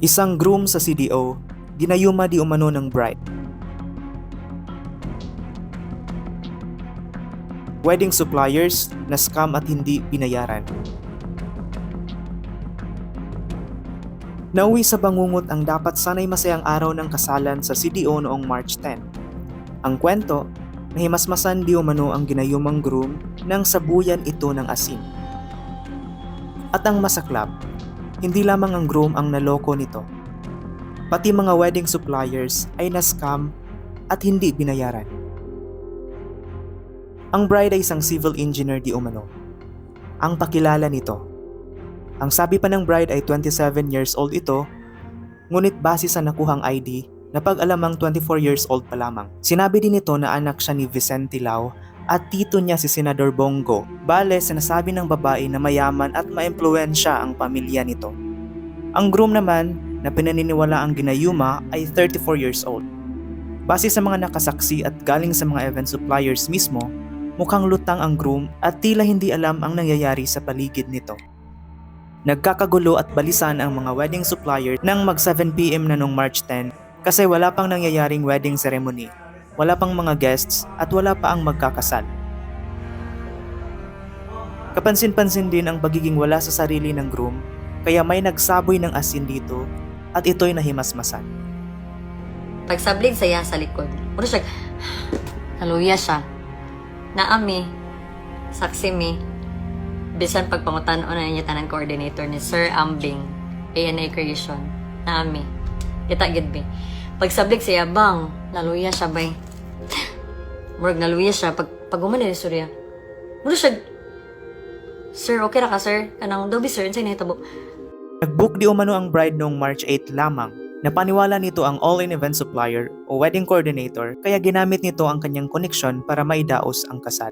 Isang groom sa CDO, ginayuma di umano ng bride. Wedding suppliers na scam at hindi binayaran. Nauwi sa bangungot ang dapat sanay masayang araw ng kasalan sa CDO noong March 10. Ang kwento, nahimasmasan di umano ang ginayumang groom nang sabuyan ito ng asin. At ang masaklap, hindi lamang ang groom ang naloko nito. Pati mga wedding suppliers ay na-scam at hindi binayaran. Ang bride ay isang civil engineer di umano. Ang pakilala nito. Ang sabi pa ng bride ay 27 years old ito, ngunit base sa nakuhang ID, napag-alamang 24 years old pa lamang. Sinabi din nito na anak siya ni Vicente Lau at tito niya si Senador Bongo. Bale, sinasabi ng babae na mayaman at maimpluwensya ang pamilya nito. Ang groom naman na pinaniniwala ang ginayuma ay 34 years old. Base sa mga nakasaksi at galing sa mga event suppliers mismo, mukhang lutang ang groom at tila hindi alam ang nangyayari sa paligid nito. Nagkakagulo at balisan ang mga wedding supplier nang mag 7pm na nung March 10 kasi wala pang nangyayaring wedding ceremony, wala pang mga guests at wala pa ang magkakasal. Kapansin-pansin din ang pagiging wala sa sarili ng groom kaya may nagsaboy ng asin dito at ito'y nahimasmasan. Pagsablig saya sa likod. Muro siya, naluya siya. Naami, saksi mi, bisan pagpangutan o na niya tanan coordinator ni Sir Ambing, ANA Creation. Naami. Kita gid bi. Pagsablig siya, bang, naluya siya bay. Murag naluya siya. Pag, pag umani ni Surya, muro siya, Sir, okay ra ka, sir? Kanang dobi, sir. Unsay nahitabo? Nag-book di umano ang bride noong March 8 lamang. Napaniwala nito ang all-in event supplier o wedding coordinator kaya ginamit nito ang kanyang koneksyon para maidaos ang kasal.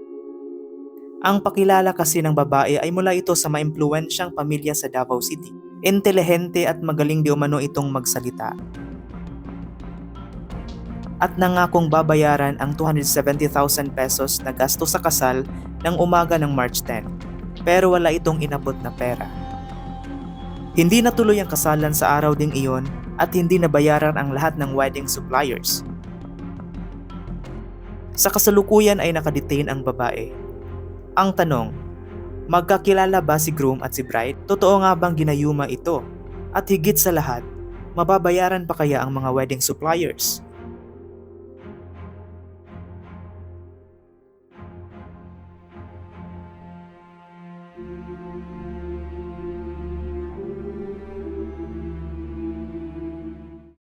Ang pakilala kasi ng babae ay mula ito sa maimpluwensyang pamilya sa Davao City. Intelihente at magaling di umano itong magsalita. At nangakong babayaran ang 270,000 pesos na gasto sa kasal ng umaga ng March 10. Pero wala itong inabot na pera. Hindi natuloy ang kasalan sa araw ding iyon at hindi nabayaran ang lahat ng wedding suppliers. Sa kasalukuyan ay nakadetain ang babae. Ang tanong, magkakilala ba si groom at si bride? Totoo nga bang ginayuma ito? At higit sa lahat, mababayaran pa kaya ang mga wedding suppliers?